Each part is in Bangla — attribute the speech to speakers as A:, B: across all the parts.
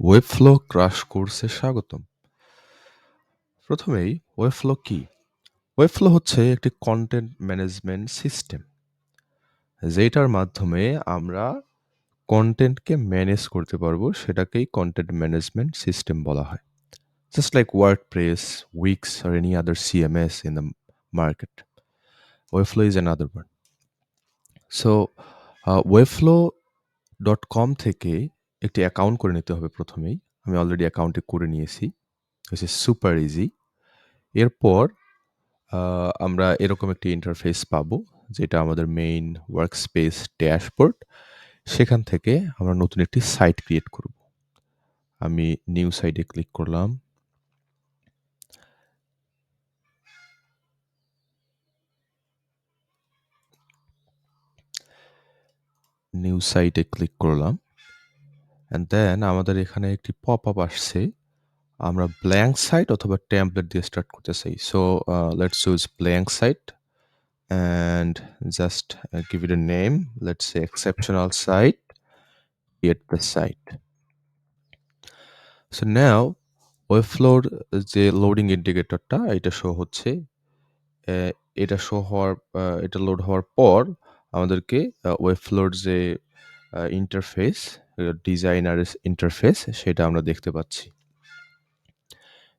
A: ওয়েবফ্লো ক্রাশ কোর্সে স্বাগতম। প্রথমেই ওয়েবফ্লো কি? ওয়েবফ্লো হচ্ছে একটি কন্টেন্ট ম্যানেজমেন্ট সিস্টেম। যেটার মাধ্যমে আমরা কন্টেন্টকে ম্যানেজ করতে পারব সেটাকেই কন্টেন্ট ম্যানেজমেন্ট সিস্টেম বলা হয়। Just like WordPress, Wix or any other CMS in the is Webflow is another one. So, dot com থেকে একটি অ্যাকাউন্ট করে নিতে হবে প্রথমেই। আমি অলরেডি অ্যাকাউন্টে করে নিয়েছি। Is super easy. এরপর আমরা এরকম একটি ইন্টারফেস পাবো, যেটা আমাদের মেইন ওয়ার্কস্পেস ড্যাশবোর্ড। সেখান থেকে আমরা নতুন একটি সাইট ক্রিয়েট করব। আমি নিউ সাইটে ক্লিক করলাম। নিউ সাইটে ক্লিক করলাম। অ্যান্ড দেন আমাদের এখানে একটি পপআপ আসছে। আমরা ব্ল্যাংক সাইট অথবা টেমপ্লেট দিয়ে স্টার্ট করতে চাই। So uh let's choose blank site and just uh, give it a name. Let's say exceptional site. Create the site. So now ওয়েবফ্লোর যে লোডিং ইন্ডিকেটরটা এটা শো হচ্ছে। এটা শো হওয়ার আ এটা লোড হওয়ার পর আমাদেরকে আ ওয়েবফ্লোর যে আ ইন্টারফেস আ ডিজাইনার ইন্টারফেস সেটা আমরা দেখতে পাচ্ছি।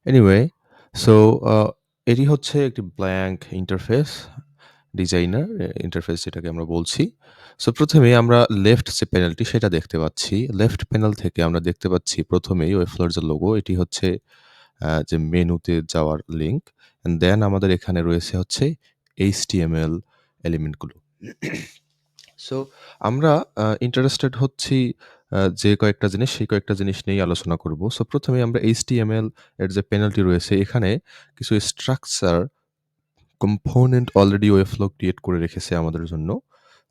A: এনিওয়ে সো এটি হচ্ছে একটি ব্ল্যাঙ্ক ইন্টারফেস ডিজাইনার ইন্টারফেস যেটাকে আমরা বলছি। সো প্রথমেই আমরা লেফট যে প্যানেলটি সেটা দেখতে পাচ্ছি। লেফট প্যানেল থেকে আমরা দেখতে পাচ্ছি প্রথমেই ওয়েবফ্লোর যে লোগো এটি হচ্ছে যে মেনুতে যাওয়ার লিঙ্ক। অ্যান্ড দেন আমাদের এখানে রয়েছে হচ্ছে HTML এলিমেন্টগুলো। সো আমরা ইন্টারেস্টেড হচ্ছি যে কয়েকটা জিনিস সেই কয়েকটা জিনিস নিয়েই আলোচনা করব। সো প্রথমেই আমরা HTML এর যে প্যানেলটি রয়েছে এখানে কিছু structure component already Webflow create করে রেখেছে আমাদের জন্য।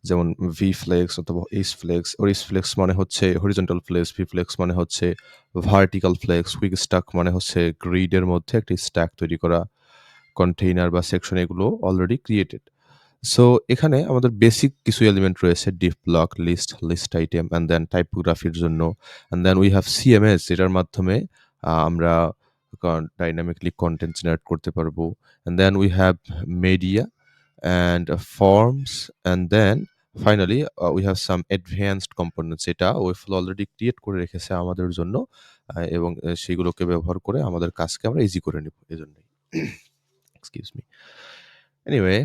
A: যেমন ভিফ্লেক্স অথবা এইচফ্লেক্স ওর এইচফ্লেক্স মানে হচ্ছে হরিজন্টাল ফ্লেক্স, ভিফ্লেক্স মানে হচ্ছে ভার্টিক্যাল ফ্লেক্স, কুইক স্টাক মানে হচ্ছে গ্রিডের মধ্যে একটি স্ট্যাক তৈরি করা কন্টেইনার বা সেকশন এগুলো অলরেডি ক্রিয়েটেড। সো এখানে আমাদের বেসিক কিছু এলিমেন্ট রয়েছে div block, list, list item and then টাইপোগ্রাফির জন্য and then we have CMS যেটার মাধ্যমে আমরা ডাইনামিকলি কনটেন্ট জেনারেট করতে পারব। And then we have media and forms and then finally we have some advanced components যেটা ওয়েবফ্লো অলরেডি ক্রিয়েট করে রেখেছে আমাদের জন্য এবং সেগুলোকে ব্যবহার করে আমাদের কাজকে আমরা ইজি করে নিব এজন্যই। Excuse me. Anyway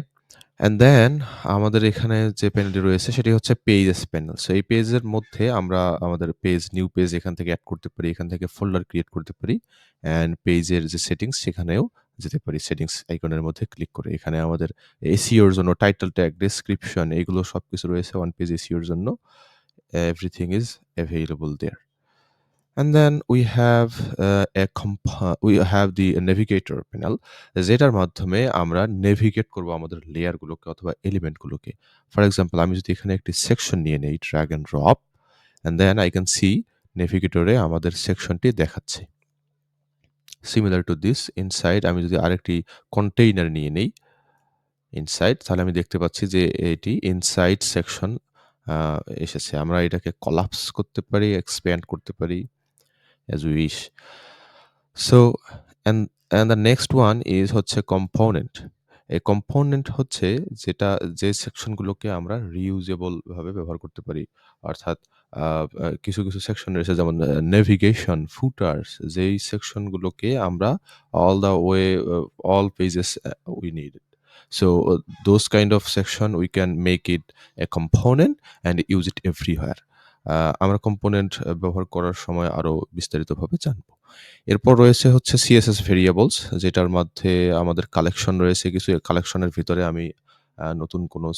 A: and then আমাদের এখানে যে প্যানেলটি রয়েছে সেটি হচ্ছে পেজেস প্যানেল। সো এই পেজের মধ্যে আমরা আমাদের পেজ, নিউ পেজ এখান থেকে অ্যাড করতে পারি। এখান থেকে ফোল্ডার ক্রিয়েট করতে পারি। অ্যান্ড পেজের যে সেটিংস সেখানেও যেতে পারি সেটিংস আইকনের মধ্যে ক্লিক করে। এখানে আমাদের এসইও এর জন্য টাইটেল ট্যাগ, ডেসক্রিপশন এগুলো সবকিছু রয়েছে ওয়ান পেজ এসইও এর জন্য। Everything is available there. Then we have uh a কম্পা we have the navigator panel যেটার মাধ্যমে আমরা নেভিগেট করব আমাদের লেয়ারগুলোকে অথবা এলিমেন্টগুলোকে। ফর এক্সাম্পল আমি যদি এখানে একটি সেকশন নিয়ে নেই drag and drop and then I can see নেভিগেটরে আমাদের সেকশনটি দেখাচ্ছে। সিমিলার টু দিস ইনসাইড আমি যদি আরেকটি কন্টেইনার নিয়ে নেই ইনসাইড তাহলে আমি দেখতে পাচ্ছি যে এটি ইনসাইড সেকশন এসেছে। আমরা এটাকে কলাপস করতে পারি, এক্সপ্যান্ড করতে পারি as we wish. So and and the next one is হচ্ছে কম্পোনেন্ট। এই কম্পোনেন্ট হচ্ছে যেটা যে সেকশনগুলোকে আমরা রিইউজেবল ভাবে ব্যবহার করতে পারি। অর্থাৎ কিছু, কিছু সেকশন রয়েছে যেমন নেভিগেশন, ফুটার্স যেই সেকশনগুলোকে আমরা the uh, all pages uh, we need it. So uh, those kind of section we can make it a component and use it everywhere. আমরা কম্পোনেন্ট ব্যবহার করার সময় আরও বিস্তারিতভাবে জানব। এরপর রয়েছে হচ্ছে সিএসএস ভেরিয়েবলস যেটার মধ্যে আমাদের কালেকশন রয়েছে কিছু কালেকশনের ভিতরে আমি নতুন কোনো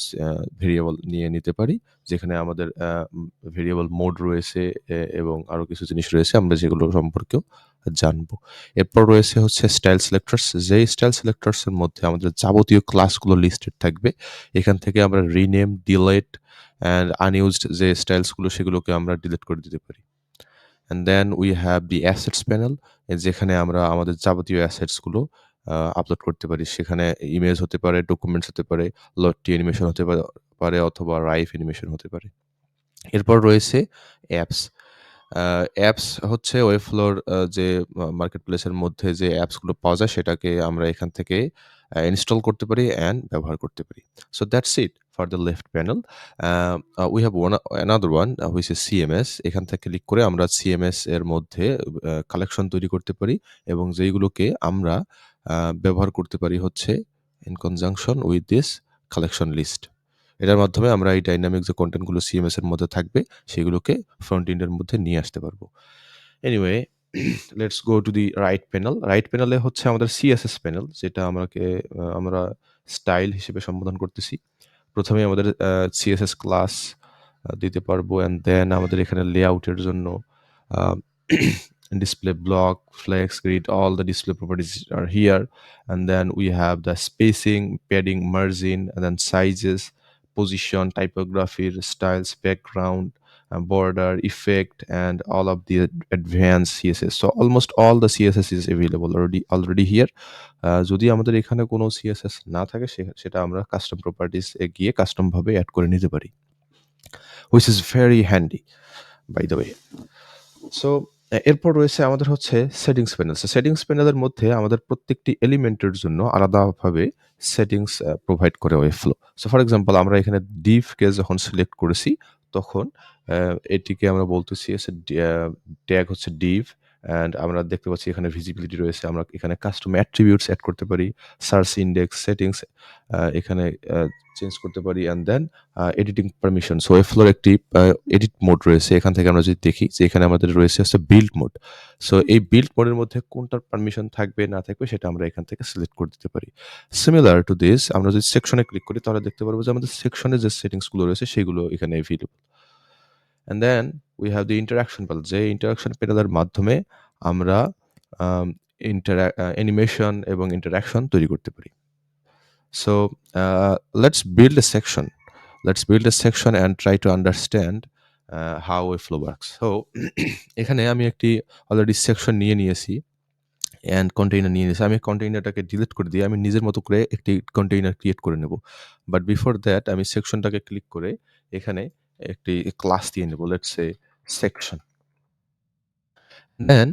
A: ভেরিয়েবল নিয়ে নিতে পারি। যেখানে আমাদের ভেরিয়েবল মোড রয়েছে এবং আরও কিছু জিনিস রয়েছে আমরা যেগুলো সম্পর্কেও জানব। এরপর রয়েছে হচ্ছে স্টাইল সিলেক্টার্স যেই স্টাইল সিলেক্টরস এর মধ্যে আমাদের যাবতীয় ক্লাসগুলো লিস্টেড থাকবে। এখান থেকে আমরা রিনেম, ডিলিট অ্যান্ড আনইউজড যে স্টাইলসগুলো সেগুলোকে আমরা ডিলিট করে দিতে পারি। And then we have the assets panel যেখানে আমরা আমাদের যাবতীয় অ্যাসেটসগুলো আ আপলোড করতে পারি। সেখানে ইমেজ হতে পারে, ডকুমেন্টস হতে পারে, লট্টি অ্যানিমেশন হতে পারে অথবা রাইফ অ্যানিমেশন হতে পারে। এরপর রয়েছে অ্যাপস। অ্যাপস হচ্ছে ওয়েবফ্লোর আ যে মা মার্কেটপ্লেসের মধ্যে যে অ্যাপসগুলো পাওয়া যায় সেটাকে আমরা এখান থেকে ইনস্টল করতে পারি অ্যান্ড ব্যবহার করতে পারি। So that's it for the left panel. We have one another one uh which is CMS এখান থেকে ক্লিক করে আমরা সিএমএস এর মধ্যে কালেকশন তৈরি করতে পারি এবং যেইগুলোকে আমরা ব্যবহার করতে পারি হচ্ছে in conjunction with this collection list. এটার মাধ্যমে আমরা এই ডাইনামিক যে কন্টেন্টগুলো সিএমএস এর মধ্যে থাকবে, সেগুলোকে ফ্রন্ট এন্ড এর মধ্যে নিয়ে আসতে পারব। Anyway let's go to the right panel right প্যানেলে হচ্ছে আমাদের সিএসএস প্যানেল যেটা আমাকে আমরা স্টাইল হিসেবে সম্বোধন করতেছি। প্রথমে আমাদের সিএসএস ক্লাস দিতে পারব অ্যান্ড দেন আমাদের এখানে লেআউটের জন্য display block flex grid all the display properties are here and then we have the spacing padding margin and then sizes position টাইপোগ্রাফির styles background border, effect, and all of the advanced CSS. So almost all the CSS is available already already here. আ যদি আমাদের এখানে কোনো CSS না থাকে সেটা আমরা কাস্টম প্রপার্টিজ এ গিয়ে কাস্টম ভাবে এড করে নিতে পারি। which is very handy by the way. So এরপর রয়েছে আমাদের হচ্ছে সেটিংস প্যানেল। সেটিংস প্যানেলের মধ্যে আমাদের প্রত্যেকটি এলিমেন্টের জন্য আলাদাভাবে সেটিংস প্রোভাইড করে ওয়েবফ্লো। সো ফর এক্সাম্পল আমরা এখানে div কে যখন সিলেক্ট করেছি তখন এটিকে আমরা বলতেছি ট্যাগ হচ্ছে div অ্যান্ড আমরা দেখতে পাচ্ছি এখানে ভিজিবিলিটি রয়েছে। আমরা এখানে কাস্টম অ্যাট্রিবিউটস এড করতে পারি। সার্চ ইন্ডেক্স সেটিংস এখানে চেঞ্জ করতে পারি and then editing permission. So ওয়েবফ্লোর একটি এডিট মোড রয়েছে। এখান থেকে আমরা যদি দেখি যে এখানে আমাদের রয়েছে হচ্ছে বিল্ড মোড। সো এই বিল্ড মোডের মধ্যে কোনটার পারমিশন থাকবে, না থাকবে, সেটা আমরা এখান থেকে সিলেক্ট করে দিতে পারি। সিমিলার টু দিস আমরা যদি সেকশনে ক্লিক করি, তাহলে দেখতে পারব যে আমাদের সেকশনে যে সেটিংসগুলো রয়েছে, সেগুলো এখানে available. And then we have the interaction panel যে ইন্টারাকশন প্যানেলের মাধ্যমে আমরা আম ইন্টারা অ্যানিমেশন এবং ইন্টারাকশন তৈরি করতে পারি। So uh, build a section. Let's build a section and try to understand uh, how a flow works. So এখানে আমি একটি অলরেডি সেকশন নিয়ে নিয়েছি অ্যান্ড কন্টেইনার নিয়ে নিয়েছি। আমি কন্টেইনারটাকে ডিলিট করে দিয়ে আমি নিজের মতো করে একটি কন্টেইনার ক্রিয়েট করে নেব। বাট বিফোর দ্যাট আমি সেকশনটাকে ক্লিক করে এখানে একটি ক্লাস দিয়ে নেব। Let's section. দেন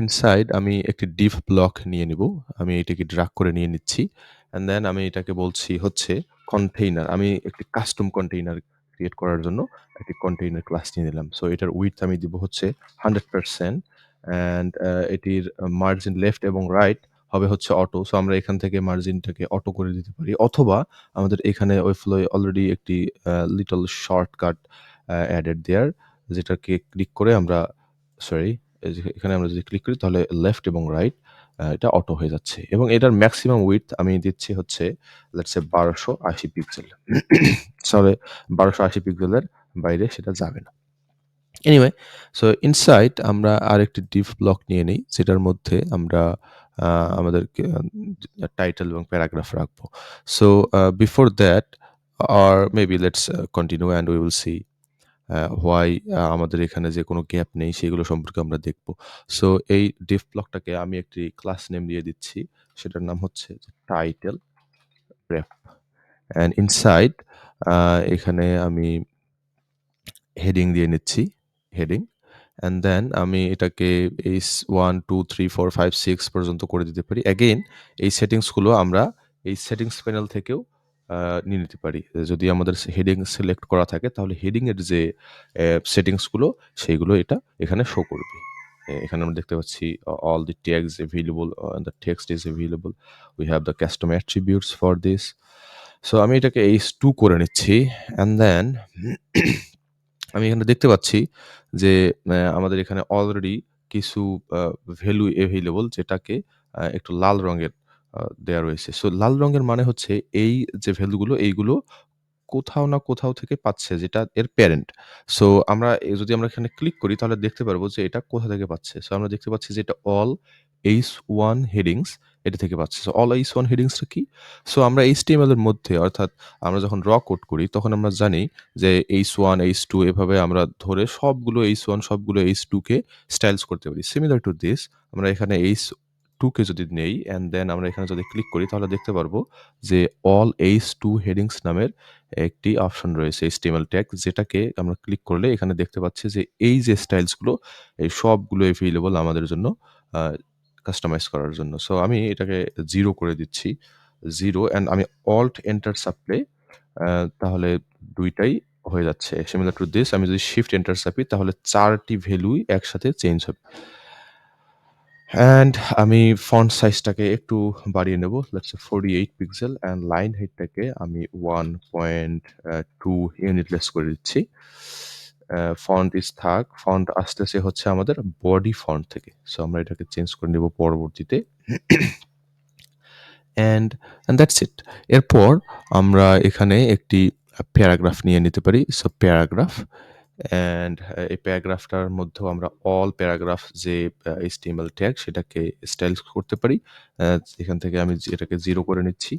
A: ইনসাইড আমি একটি div ব্লক নিয়ে নিব। আমি এটাকে ড্রাগ করে নিয়ে নিচ্ছি। অ্যান্ড দেন আমি এটাকে বলছি হচ্ছে কন্টেইনার। আমি একটি কাস্টম কন্টেইনার ক্রিয়েট করার জন্য একটি কন্টেইনার ক্লাস নিয়ে নিলাম। সো এটার উইথ আমি দিব হচ্ছে 100% অ্যান্ড আ এটির মার্জিন লেফট এবং রাইট হবে হচ্ছে অটো। সো আমরা এখান থেকে মার্জিনটাকে অটো করে দিতে পারি। অথবা আমাদের এখানে ওয়েবফ্লোয় অলরেডি একটি লিটল শর্টকাট অ্যাডেড দেয়ার যেটাকে ক্লিক করে আমরা সরি এখানে আমরা যদি ক্লিক করি তাহলে লেফট এবং রাইট এটা অটো হয়ে যাচ্ছে এবং এটার ম্যাক্সিমাম উইডথ আমি দিচ্ছি হচ্ছে লেটস সে ১২৮০ পিক্সেল। সরি ১২৮০ পিক্সেলের বাইরে সেটা যাবে না। এনিওয়ে সো ইনসাইড আমরা আরেকটি div ব্লক নিয়ে নিই, যেটার মধ্যে আমরা আ আমাদেরকে টাইটেল এবং প্যারাগ্রাফ রাখব। So before that or maybe let's continue and we will see why আমাদের এখানে যে কোনো গ্যাপ নেই, সেগুলো সম্পর্কে আমরা দেখব। সো এই ডিফ ব্লকটাকে আমি একটি ক্লাস নেম দিয়ে দিচ্ছি। সেটার নাম হচ্ছে টাইটেল রেফ অ্যান্ড ইনসাইড এখানে আমি হেডিং দিয়ে নিচ্ছি। হেডিং অ্যান্ড দেন আমি এটাকে এইস 1, 2, 3, 4, 5, 6 পর্যন্ত করে দিতে পারি। অ্যাগেইন এই সেটিংসগুলো আমরা এই সেটিংস প্যানেল থেকেও নিয়ে নিতে পারি। যদি আমাদের হেডিং সিলেক্ট করা থাকে তাহলে হেডিংয়ের যে সেটিংসগুলো সেইগুলো এটা এখানে শো করবে। এখানে আমরা দেখতে পাচ্ছি all the available uh, the text is available. We have the custom attributes for this. So আমি এটাকে এইচ টু করে নিচ্ছি অ্যান্ড দেন আমি এখানে দেখতে পাচ্ছি যে আমাদের এখানে অলরেডি কিছু ভ্যালু এভেইলেবল যেটাকে একটু লাল রঙের দেয়া রয়েছে। সো লাল রঙের মানে হচ্ছে এই যে ভ্যালুগুলো এইগুলো কোথাও না কোথাও থেকে পাচ্ছে যেটা এর প্যারেন্ট। সো আমরা এ যদি আমরা এখানে ক্লিক করি তাহলে দেখতে পারব যে এটা কোথা থেকে পাচ্ছে। সো আমরা দেখতে পাচ্ছি যে এটা অল h1 হেডিংস এটা থেকে পাচ্ছে। সো অল এইচ ওয়ান হেডিংসটা কি? সো আমরা HTML এর মধ্যে অর্থাৎ আমরা যখন র কোড করি তখন আমরা জানি যে h1, h2 এভাবে আমরা ধরে সবগুলো এইচ ওয়ান সবগুলো h2 টুকে স্টাইলস করতে পারি। সিমিলার টু দিস আমরা এখানে 2 টুকে যদি নেই অ্যান্ড দেন আমরা এখানে যদি ক্লিক করি তাহলে দেখতে পারব যে অল এইচ টু হেডিংস নামের একটি অপশন রয়েছে HTML ট্যাগ যেটাকে আমরা ক্লিক করলে এখানে দেখতে পাচ্ছি যে এই যে স্টাইলসগুলো এই সবগুলো এভেইলেবল আমাদের জন্য কাস্টমাইজ করার জন্য। সো আমি এটাকে 0 করে দিচ্ছি। 0 অ্যান্ড আমি অল্ট এন্টার চাপলে তাহলে ২ টাই হয়ে যাচ্ছে। সিমিলার টু দিস আমি যদি শিফট এন্টার চাপি তাহলে ৪ টি ভ্যালুই একসাথে চেঞ্জ হবে। অ্যান্ড আমি ফন্ট সাইজটাকে একটু বাড়িয়ে নেব। Let's say 48 pixel and line হাইটটাকে আমি 1.2 ইউনিট লেস করে দিচ্ছি। ফন্ট ইজ থাক। ফন্ট আসতেছে হচ্ছে আমাদের বডি ফন্ট থেকে। সো আমরা এটাকে চেঞ্জ করে নেব পরবর্তীতে। And and that's it. এরপর আমরা এখানে একটি প্যারাগ্রাফ নিয়ে নিতে পারি। সো প্যারাগ্রাফ অ্যান্ড এই প্যারাগ্রাফটার মধ্যেও আমরা অল প্যারাগ্রাফ যে আ ট্যাগ সেটাকে স্টাইলস করতে পারি। এখান থেকে আমি এটাকে জিরো করে নিচ্ছি।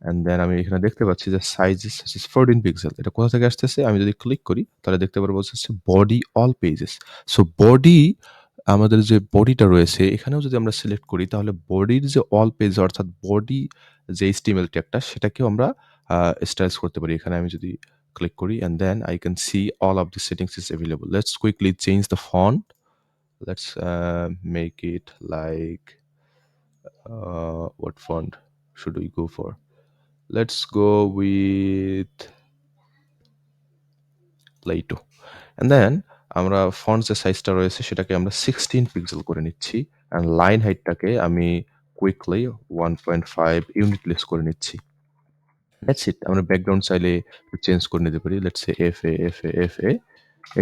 A: অ্যান্ড দেন আমি এখানে দেখতে পাচ্ছি যে সাইজ ইস 14 পিক্সেল। এটা কোথা থেকে আসতেছে? আমি যদি ক্লিক করি তাহলে দেখতে পারব হচ্ছে body all pages. So body আমাদের যে বডিটা রয়েছে এখানেও যদি আমরা সিলেক্ট করি তাহলে বডির যে অল পেজ অর্থাৎ বডি যে HTML ট্যাগটা সেটাকেও আমরা স্টাইলস করতে পারি। এখানে আমি যদি ক্লিক করি I can see all of the settings is available. Let's quickly change the font. Let's uh, make it like uh, what font should we go for? Let's go with Plato. And then আমরা ফন্ট যে সাইজটা রয়েছে সেটাকে আমরা 16 পিক্সেল করে নিচ্ছি অ্যান্ড লাইন হাইটটাকে আমি কুইকলি 1.5 ইউনিট লেস করে নিচ্ছি। দ্যাটস ইট আমরা ব্যাকগ্রাউন্ড চাইলে চেঞ্জ করে নিতে পারি। Let's say F A F A F A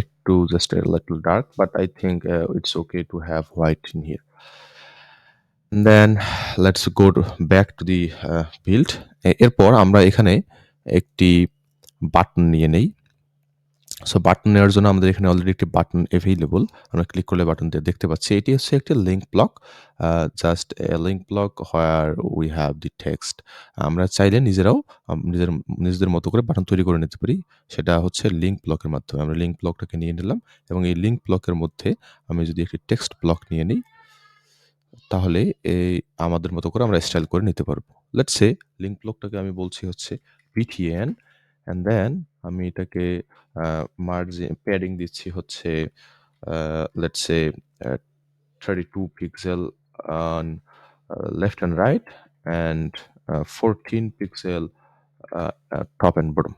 A: একটু just little dark but I think it's okay to have white in here then let's go back to the build এরপর আমরা এখানে একটি বাটন নিয়ে নেই। সো বাটন নেওয়ার জন্য আমাদের এখানে অলরেডি একটি বাটন অ্যাভেইলেবল আমরা ক্লিক করলে বাটন দিয়ে দেখতে পাচ্ছি, এটি হচ্ছে একটি link block just link block where we have the text আমরা চাইলে নিজেরাও নিজের, নিজেদের মতো করে বাটন তৈরি করে নিতে পারি। সেটা হচ্ছে লিঙ্ক ব্লকের মাধ্যমে। আমরা লিঙ্ক ব্লকটাকে নিয়ে নিলাম এবং এই লিঙ্ক ব্লকের মধ্যে আমি যদি একটি টেক্সট ব্লক নিয়ে নিই তাহলে এই আমাদের মতো করে আমরা স্টাইল করে নিতে পারব। লেটস সে লিঙ্ক ব্লকটাকে আমি বলছি হচ্ছে পিটিএন অ্যান্ড দেন আমি এটাকে মার্জিন প্যাডিং দিচ্ছি হচ্ছে let's say thirty two pixel on left and right and fourteen pixel top and bottom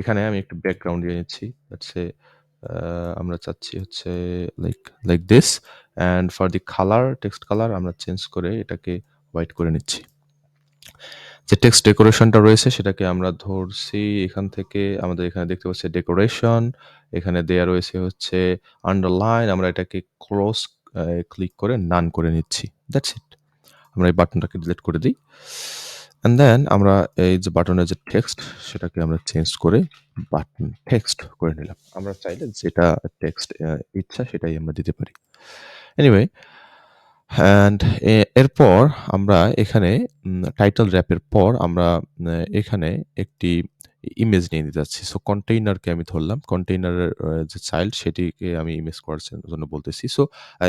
A: এখানে আমি একটু ব্যাকগ্রাউন্ড দিয়ে নিচ্ছি। লেটস সে আমরা চাচ্ছি হচ্ছে like like this and for the colour text colour আমরা চেঞ্জ করে এটাকে হোয়াইট করে নিচ্ছি। যে টেক্সট ডেকোরেশনটা রয়েছে, সেটাকে আমরা ধরছি এখান থেকে, আমাদের এখানে দেখতে পাচ্ছি ডেকোরেশন এখানে দেয়া রয়েছে হচ্ছে আন্ডারলাইন আমরা এটাকে ক্রস ক্লিক করে নান করে নিচ্ছি। দ্যাটস ইট আমরা এই বাটনটাকে ডিলিট করে দিই। অ্যান্ড দেন আমরা এই যে বাটনের যে টেক্সট সেটাকে আমরা চেঞ্জ করে বাটন টেক্সট করে নিলাম। আমরা চাইলে যেটা টেক্সট ইচ্ছা সেটাই আমরা দিতে পারি। এনিওয়ে অ্যান্ড এরপর আমরা এখানে টাইটেল র্যাপের পর আমরা এখানে একটি ইমেজ নিয়ে নিতে যাচ্ছি। সো কন্টেইনারকে আমি ধরলাম। কন্টেইনারের যে চাইল্ড সেটিকে আমি ইমেজ করার জন্য বলতেছি। সো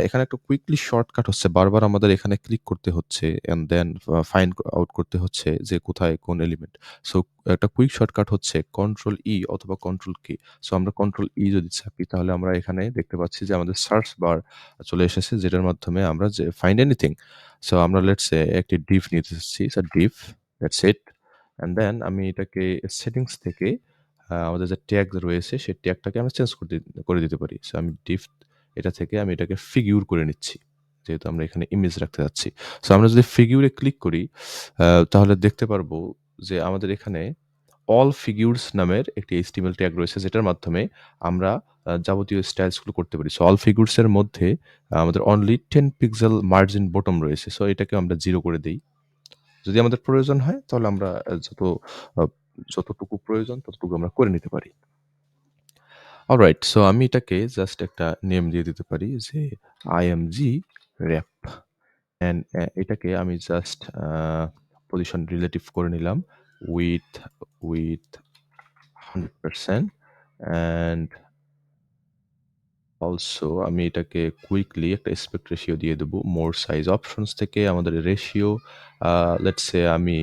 A: এখানে একটা কুইকলি শর্টকাট হচ্ছে। বারবার আমাদের এখানে ক্লিক করতে হচ্ছে অ্যান্ড দেন ফাইন্ড আউট করতে হচ্ছে যে কোথায় কোন এলিমেন্ট সো একটা কুইক শর্টকাট হচ্ছে কন্ট্রোল ই e অথবা কন্ট্রোল কি সো আমরা কন্ট্রোল ই e যদি চাপি, তাহলে আমরা এখানে দেখতে পাচ্ছি যে আমাদের সার্চ বার চলে এসেছে, যেটার মাধ্যমে আমরা যে ফাইন্ড এনিথিং সো আমরা লেটস একটি ডিভ নিতে চাচ্ছি div that's it and then আমি এটাকে সেটিংস থেকে আমাদের যে ট্যাগ রয়েছে, সেই ট্যাগটাকে আমরা চেঞ্জ করে করে দিতে পারি। সো আমি ডিফ এটা থেকে আমি এটাকে ফিগিউর করে নিচ্ছি, যেহেতু আমরা এখানে ইমেজ রাখতে যাচ্ছি। সো আমরা যদি ফিগিউরে ক্লিক করি তাহলে দেখতে পারব যে আমাদের এখানে অল ফিগিউরস নামের একটি এইচটিএমএল ট্যাগ রয়েছে, যেটার মাধ্যমে আমরা যাবতীয় স্টাইলসগুলো করতে পারি। সো অল ফিগুরসের মধ্যে আমাদের only ten pixel margin bottom রয়েছে। সো এটাকে আমরা জিরো করে দিই। যদি আমাদের প্রয়োজন হয়, তাহলে আমরা যত যতটুকু প্রয়োজন, ততটুকু আমরা করে নিতে পারি। অলরাইট সো আমি এটাকে জাস্ট একটা নেম দিয়ে দিতে পারি যে আইএমজি র্যাপ অ্যান্ড এটাকে আমি জাস্ট পজিশন রিলেটিভ করে নিলাম with with hundred percent and also আমি এটাকে কুইকলি একটা অ্যাসপেক্ট রেশিও দিয়ে দেবো। মোর সাইজ অপশনস থেকে আমাদের রেশিও লেটস আমি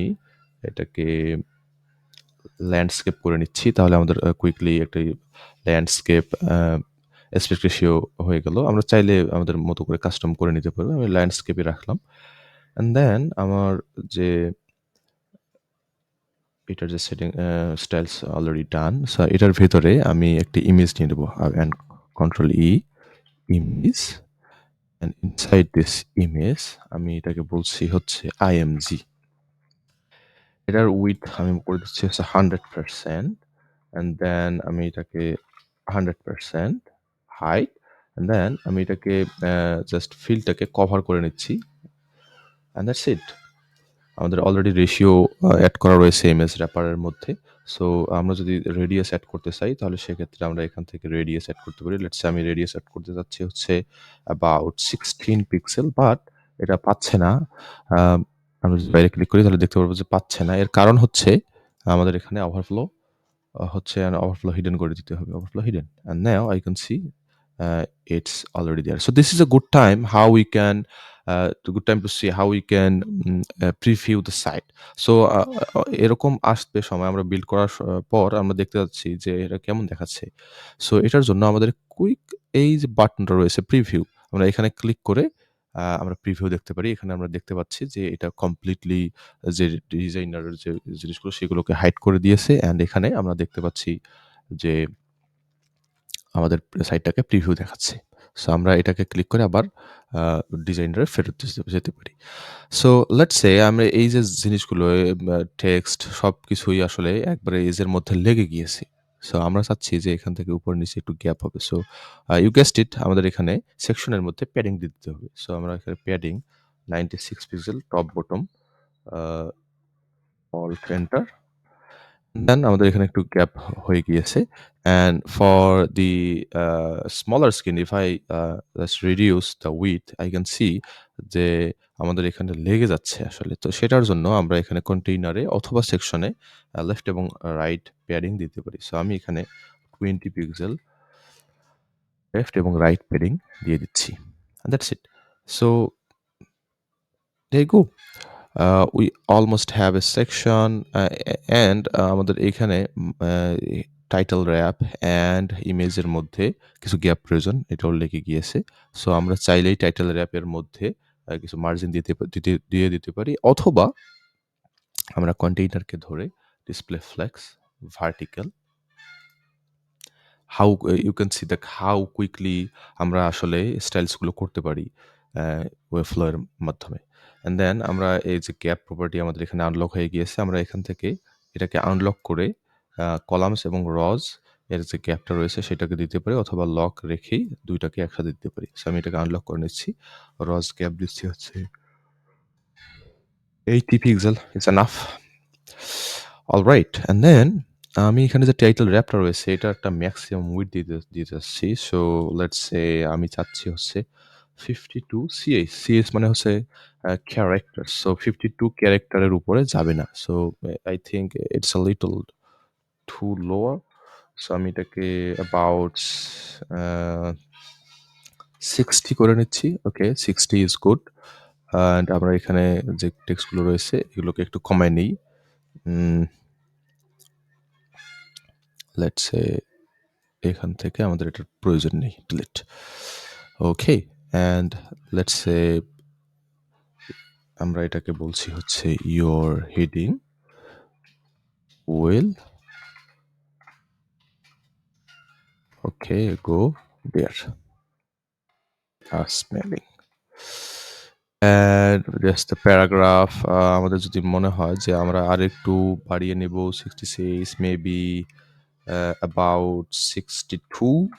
A: এটাকে ল্যান্ডস্কেপ করে নিচ্ছি। তাহলে আমাদের কুইকলি একটি ল্যান্ডস্কেপ আ অ্যাসপেক্ট রেশিও হয়ে গেল। আমরা চাইলে আমাদের মতো করে কাস্টম করে নিতে পারব। আমি ল্যান্ডস্কেপে রাখলাম। অ্যান্ড দেন আমার যে, এটার যে setting styles already done. So এটার ভেতরে আমি একটি ইমেজ নিয়ে নেব। And control E image and inside this image আমি এটাকে বলছি হচ্ছে আইএমজি। এটার উইডথ আমি করে দিচ্ছি হচ্ছে 100% অ্যান্ড দেন আমি এটাকে 100% হাইট অ্যান্ড দেন আমি এটাকে জাস্ট ফিল্ডটাকে কভার করে নিচ্ছি। And that's it. আমাদের অলরেডি রেশিও অ্যাড করা রয়েছে ইমেজ র্যাপারের মধ্যে। সো আমরা যদি রেডিয়াস অ্যাড করতে চাই তাহলে সেক্ষেত্রে আমরা এখান থেকে রেডিয়াস অ্যাড করতে পারি। লেটস সে আমি রেডিয়াস অ্যাড করতে চাচ্ছি হচ্ছে অ্যাবাউট 16 পিক্সেল বাট এটা পাচ্ছে না। আমরা যদি বাইরে ক্লিক করি তাহলে দেখতে পারব যে পাচ্ছে না। এর কারণ হচ্ছে আমাদের এখানে ওভারফ্লো হচ্ছে ওভারফ্লো হিডেন করে দিতে হবে। Overflow hidden. And now I can uh, it's already there. So this is a good time how we can uh, good time to see how we can site. So আ আ এরকম আসবে সময় আমরা বিল্ড করার স পর আমরা দেখতে পাচ্ছি যে এটা কেমন দেখাচ্ছে। সো এটার জন্য আমাদের কুইক এই যে বাটনটা রয়েছে প্রিভিউ আমরা এখানে ক্লিক করে আমরা প্রিভিউ দেখতে পারি। এখানে আমরা দেখতে পাচ্ছি যে এটা কমপ্লিটলি যে ডিজাইনারের যে জিনিসগুলো সেগুলোকে হাইড করে দিয়েছে অ্যান্ড এখানে আমরা দেখতে পাচ্ছি যে আমাদের সাইটটাকে প্রিভিউ দেখাচ্ছে। সো আমরা এটাকে ক্লিক করে আবার ডিজাইনারে ফেরত যেতে পারি। সো লেটস সে আমরা এই যে জিনিসগুলো টেক্সট সবকিছুই আসলে একবারে এজের মধ্যে লেগে গিয়েছে। সো আমরা চাচ্ছি যে এখান থেকে উপর নিচে একটু গ্যাপ হবে। সো ইউ গেসড ইট আমাদের এখানে সেকশনের মধ্যে প্যাডিং দিতে হবে। সো আমরা এখানে padding 96 pixel top bottom all enter then আমাদের এখানে একটু গ্যাপ হয়ে গিয়েছে। And for the uh smaller screen if I uh just reduce the width I can see যে আমাদের এখানে লেগে যাচ্ছে আসলে। তো সেটার জন্য আমরা এখানে কন্টেইনারে অথবা সেকশনে লেফট এবং রাইট প্যাডিং দিতে পারি। সো আমি এখানে 20 পিক্সেল লেফট এবং রাইট প্যাডিং দিয়ে দিচ্ছি। That's it. So. Uh, we almost have a section uh, and uh, আমাদের এখানে আ টাইটেল র‍্যাপ অ্যান্ড ইমেজের মধ্যে কিছু গ্যাপ প্রয়োজন। এটাও লেগে গিয়েছে। সো আমরা চাইলেই টাইটেল র‍্যাপের মধ্যে কিছু মার্জিন দিতে দিতে, দিয়ে দিতে পারি অথবা আমরা কন্টেইনারকে ধরে display flex vertical how you can see that how quickly আমরা আসলে স্টাইলসগুলো করতে পারি এর মাধ্যমে। অ্যান্ড দেন আমরা এই যে গ্যাপ প্রপার্টি আমাদের এখানে আনলক হয়ে গিয়েছে। আমরা এখান থেকে এটাকে আনলক করে কলামস এবং রজ এর যে গ্যাপটা রয়েছে সেটাকে দিতে পারি অথবা লক রেখেই ২ টাকে একসাথে দিতে পারি। সো আমি এটাকে আনলক করে নিচ্ছি। রজ গ্যাপ দিচ্ছি হচ্ছে 80 pixel it's enough. Alright and then আমি এখানে যে টাইটেল র‍্যাপটা রয়েছে এটার একটা ম্যাক্সিমাম উইডথ দিতে দিতে চাচ্ছি। সো লেটস সে আমি চাচ্ছি হচ্ছে 52 সিএইচ। সিএইচ মানে হচ্ছে ক্যারেক্টার। সো 52 ক্যারেক্টারের উপরে যাবে না। So I think it's a little too lower. So আমি এটাকে অ্যাবাউট 60 করে নিচ্ছি। ওকে 60 ইস গুড। অ্যান্ড আমরা এখানে যে টেক্সটগুলো রয়েছে, এগুলোকে একটু কমায় নেই। লেটস সে এখান থেকে আমাদের এটার প্রয়োজন নেই। Delete. Okay and let's say আমরা এটাকে বলছি হচ্ছে your heading will okay go there. R spelling and just paragraph আমাদের যদি মনে হয় যে আমরা আরেকটু বাড়িয়ে নেব 66 maybe uh about 62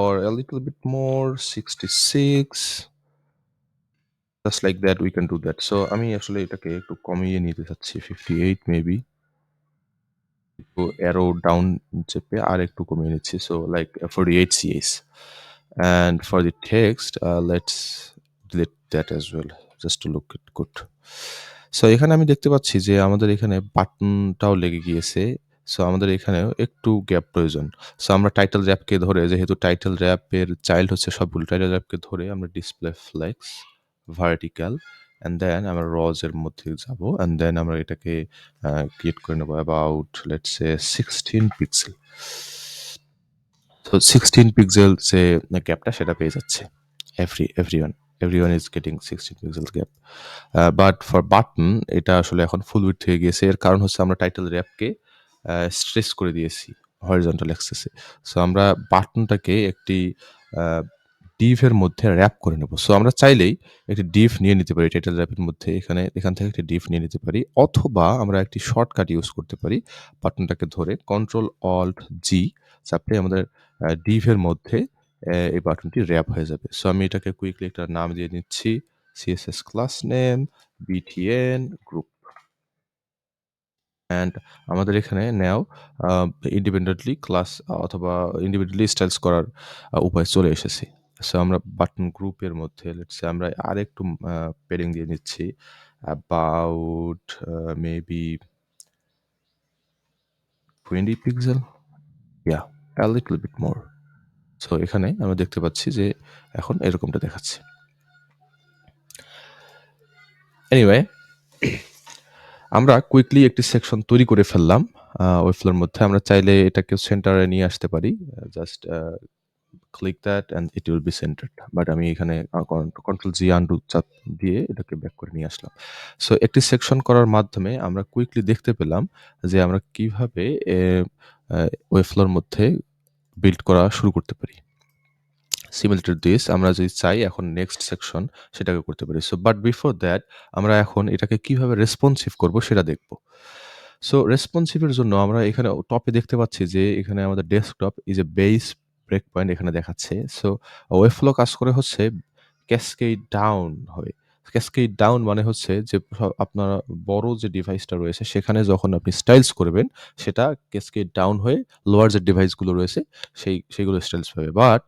A: or a little bit more 66 just like that, we can do that. So আমি আসলে এটাকে একটু কমিয়ে নিতে চাচ্ছি 58 মেবি। একটু অ্যারো ডাউন চেপে আরেকটু কমিয়ে নিচ্ছি। So like for 48 CH. And for the text let's delete that as well just to look it good. So এখানে আমি দেখতে পাচ্ছি যে আমাদের এখানে বাটনটাও লেগে গিয়েছে। সো আমাদের এখানেও একটু গ্যাপ প্রয়োজন। সো আমরা টাইটেল র‍্যাপকে ধরে যেহেতু টাইটেল র‍্যাপের চাইল্ড হচ্ছে সবগুলো টাইটেল র‍্যাপকে ধরে আমরা display flex, vertical and then আমরা রজ এর মধ্যে যাব অ্যান্ড দেন আমরা এটাকে ক্রিয়েট করে নেব অ্যাবাউট লেটস সে 16 পিক্সেল। তো 16 পিক্সেল যে গ্যাপটা সেটা পেয়ে যাচ্ছে। Every everyone everyone is getting 16 pixels gap. But for button এটা আসলে এখন ফুল উইডথ হয়ে গিয়েছে। এর কারণ হচ্ছে আমরা টাইটেল র‍্যাপকে আ স্ট্রেচ করে দিয়েছি হরিজন্টাল অ্যাক্সিসে। সো আমরা বাটনটাকে একটি আ ডিভ এর মধ্যে র‍্যাপ করে নেব। সো আমরা চাইলেই একটি ডিভ নিয়ে নিতে পারি টাইটেল র‍্যাপের মধ্যে এখানে এখান থেকে একটি ডিভ নিয়ে নিতে পারি অথবা আমরা একটি শর্টকাট ইউজ করতে পারি। বাটনটাকে ধরে কন্ট্রোল অল্ট জি চাপলে আমাদের এর মধ্যে এই বাটনটি র‍্যাপ হয়ে যাবে। সো আমি এটাকে কুইকলি একটা নাম দিয়ে নিচ্ছি। CSS class name, BTN, group. And আমাদের এখানে নাও ইন্ডিপেন্ডেন্টলি ক্লাস অথবা ইন্ডিপেন্ডেন্টলি স্টাইলস করার উপায় চলে এসেছে। সো আমরা বাটন গ্রুপের মধ্যে লেটস সে আমরা আরেকটু আ প্যাডিং দিয়ে নিচ্ছি। About maybe 20 pixel? Yeah, a little bit more. সো এখানে আমরা দেখতে পাচ্ছি যে এখন এরকমটা দেখাচ্ছে। এনিওয়ে আমরা কুইকলি একটি সেকশন তৈরি করে ফেললাম আ ওয়েবফ্লোর মধ্যে। আমরা চাইলে এটাকে সেন্টারে নিয়ে আসতে পারি। Just click that and it will be centered. But আমি এখানে কন্ট্রোল জি আনডু চাপ দিয়ে এটাকে ব্যাক করে নিয়ে আসলাম। সো একটি সেকশন করার মাধ্যমে আমরা কুইকলি দেখতে পেলাম যে আমরা কীভাবে ওয়েবফ্লোর মধ্যে বিল্ড করা শুরু করতে পারি। সিমিলার টু দিস আমরা যদি চাই এখন নেক্সট সেকশন সেটাকে করতে পারি। সো বাট বিফোর দ্যাট আমরা এখন এটাকে কীভাবে রেসপন্সিভ করব সেটা দেখব। সো রেসপন্সিভ এর জন্য আমরা এখানে টপে দেখতে পাচ্ছি যে এখানে আমাদের desktop is a base breakpoint এখানে দেখাচ্ছে। সো ওয়েবফ্লো কাজ করে হচ্ছে ক্যাসকেড ডাউন হবে। ক্যাসকেড ডাউন মানে হচ্ছে যে আপনার বড় যে ডিভাইসটা রয়েছে সেখানে যখন আপনি স্টাইলস করবেন সেটা ক্যাসকেড ডাউন হয়ে লোয়ার যে ডিভাইসগুলো রয়েছে সেই সেইগুলো স্টাইলস পাবে। বাট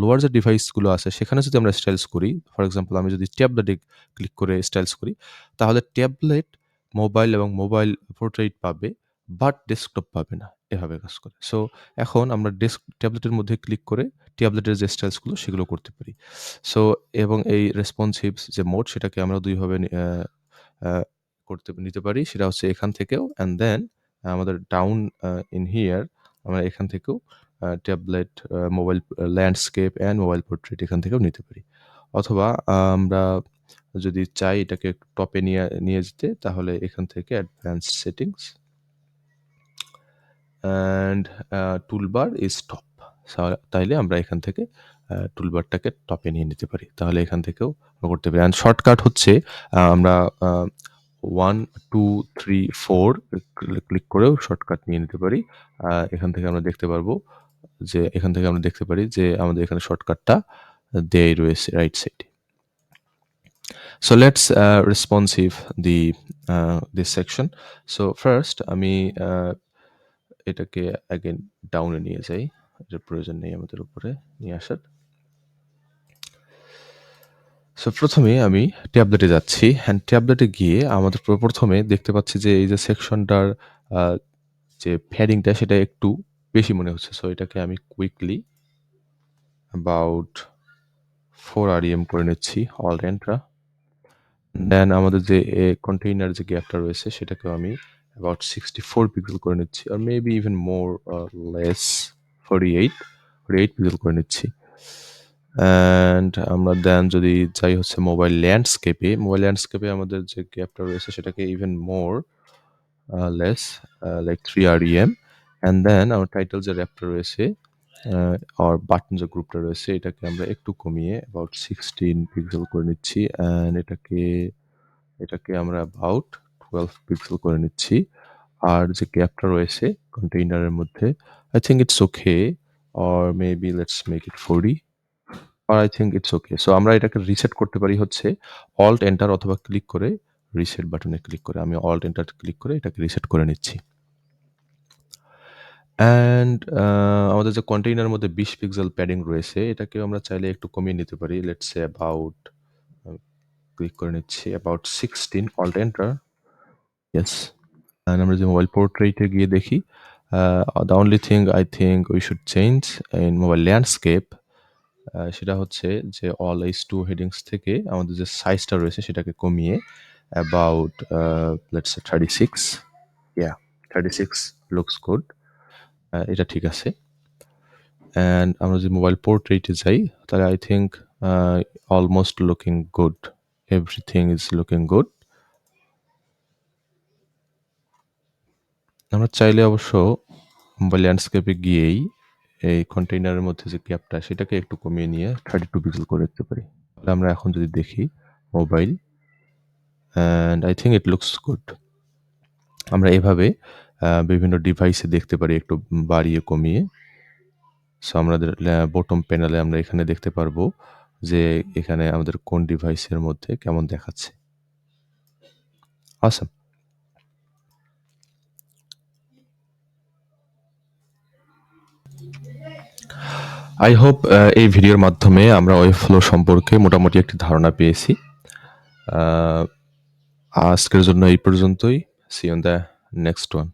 A: লোয়ার যে ডিভাইসগুলো আছে সেখানে যদি আমরা স্টাইলস করি, ফর এক্সাম্পল আমি যদি ট্যাবলেটে ক্লিক করে স্টাইলস করি তাহলে ট্যাবলেট, মোবাইল এবং মোবাইল পোর্ট্রেইট পাবে বাট ডেস্কটপ পাবে না। এভাবে কাজ করে। সো এখন আমরা ডেস্ক ট্যাবলেটের মধ্যে ক্লিক করে ট্যাবলেটের যে স্টাইলসগুলো সেগুলো করতে পারি। সো এবং এই রেসপন্সিভ যে মোড সেটাকে আমরা ২ ভাবে নি আ আ করতে নিতে পারি। সেটা হচ্ছে এখান থেকেও অ্যান্ড দেন আমাদের ডাউন ইন হিয়ার আমরা এখান থেকেও tablet, mobile landscape and mobile portrait এখান থেকেও নিতে পারি। অথবা আমরা যদি চাই এটাকে টপে নিয়ে নিয়ে যেতে তাহলে এখান থেকে advanced settings and toolbar is top. সা তাইলে আমরা এখান থেকে টুলবারটাকে টপে নিয়ে নিতে পারি। তাহলে এখান থেকেও করতে পারি। অ্যান্ড শর্টকাট হচ্ছে আ আমরা আ 1, 2, 3, 4 ক্লি ক্লিক করেও শর্টকাট নিয়ে নিতে পারি। আ এখান থেকে আমরা দেখতে পারব যে এখান থেকে আমরা দেখতে পারি যে আমাদের এখানে শর্টকাটটা দেয়াই রয়েছে রাইট সাইডে। So let's uh, responsive the uh, section. So first আমি এটাকে এগেইন ডাউনে নিয়ে যাই। এটার প্রয়োজন নেই আমাদের উপরে নিয়ে আসার। সো প্রথমে আমি ট্যাবলেটে যাচ্ছি। অ্যান্ড ট্যাবলেটে গিয়ে আমাদের প্রথমে দেখতে পাচ্ছি যে এই যে সেকশনটার যে প্যাডিংটা সেটা একটু বেশি মনে হচ্ছে। সো এটাকে আমি কুইকলি অ্যাবাউট 4 আরইএম করে নিচ্ছি অল এন্টার। দেন আমাদের যে কন্টেইনার যে গ্যাপটা রয়েছে, সেটাকেও আমি অ্যাবাউট 64 পিক্সেল করে নিচ্ছি or maybe even more less 48 48 pixel করে নিচ্ছি। অ্যান্ড আমরা দেন যদি যাই হচ্ছে মোবাইল ল্যান্ডস্কেপে, মোবাইল ল্যান্ডস্কেপে আমাদের যে গ্যাপটা রয়েছে সেটাকে even more less like 3 REM and then আমার টাইটেল যে র‍্যাপটা রয়েছে আ অর বাটন যে গ্রুপটা রয়েছে এটাকে আমরা একটু কমিয়ে অ্যাবাউট 16 পিক্সেল করে নিচ্ছি অ্যান্ড এটাকে এটাকে আমরা অ্যাবাউট 12 পিক্সেল করে নিচ্ছি। আর যে গ্যাপটা রয়েছে কন্টেইনারের মধ্যে, I think it's okay or maybe let's make it 40 or I think it's okay so আমরা এটাকে রিসেট করতে পারি হচ্ছে অল্ট এন্টার অথবা ক্লিক করে রিসেট বাটনে ক্লিক করে আমি অল্ট এন্টার ক্লিক করে এটাকে রিসেট করে নিচ্ছি। অ্যান্ড আমাদের যে কন্টেইনারের মধ্যে ২০ পিক্সেল প্যাডিং রয়েছে, এটাকেও আমরা চাইলে একটু কমিয়ে নিতে পারি। লেটস অ্যাবাউট ক্লিক করে নিচ্ছি about 16 alt enter. Yes. And আমরা যে মোবাইল পোর্ট্রেটে গিয়ে দেখি। The only thing I think we should change in mobile landscape সেটা হচ্ছে যে অল এইচ টু হেডিংস থেকে আমাদের যে সাইজটা রয়েছে সেটাকে কমিয়ে about let's thirty six yeah thirty six looks good এটা ঠিক আছে। অ্যান্ড আমরা যদি মোবাইল পোর্ট্রেটে যাই, তাহলে I think almost looking good everything is looking good আমরা চাইলে অবশ্য মোবাইল ল্যান্ডস্কেপে গিয়েই এই কন্টেইনারের মধ্যে যে গ্যাপটা সেটাকে একটু কমিয়ে নিয়ে থার্টি টু পিক্সেল করে দিতে পারি। তাহলে আমরা এখন যদি দেখি mobile and I think it looks good আমরা এভাবে বিভিন্ন ডিভাইসে দেখতে পারি একটু বাড়িয়ে, কমিয়ে। সো আমাদের বটম প্যানেলে আমরা এখানে দেখতে পারব যে এখানে আমাদের কোন ডিভাইসের মধ্যে কেমন দেখাচ্ছে। আসাম আই হোপ এই ভিডিওর মাধ্যমে আমরা ওয়েব ফ্লো সম্পর্কে মোটামুটি একটি ধারণা পেয়েছি। আজকের জন্য এই পর্যন্তই। See on the next one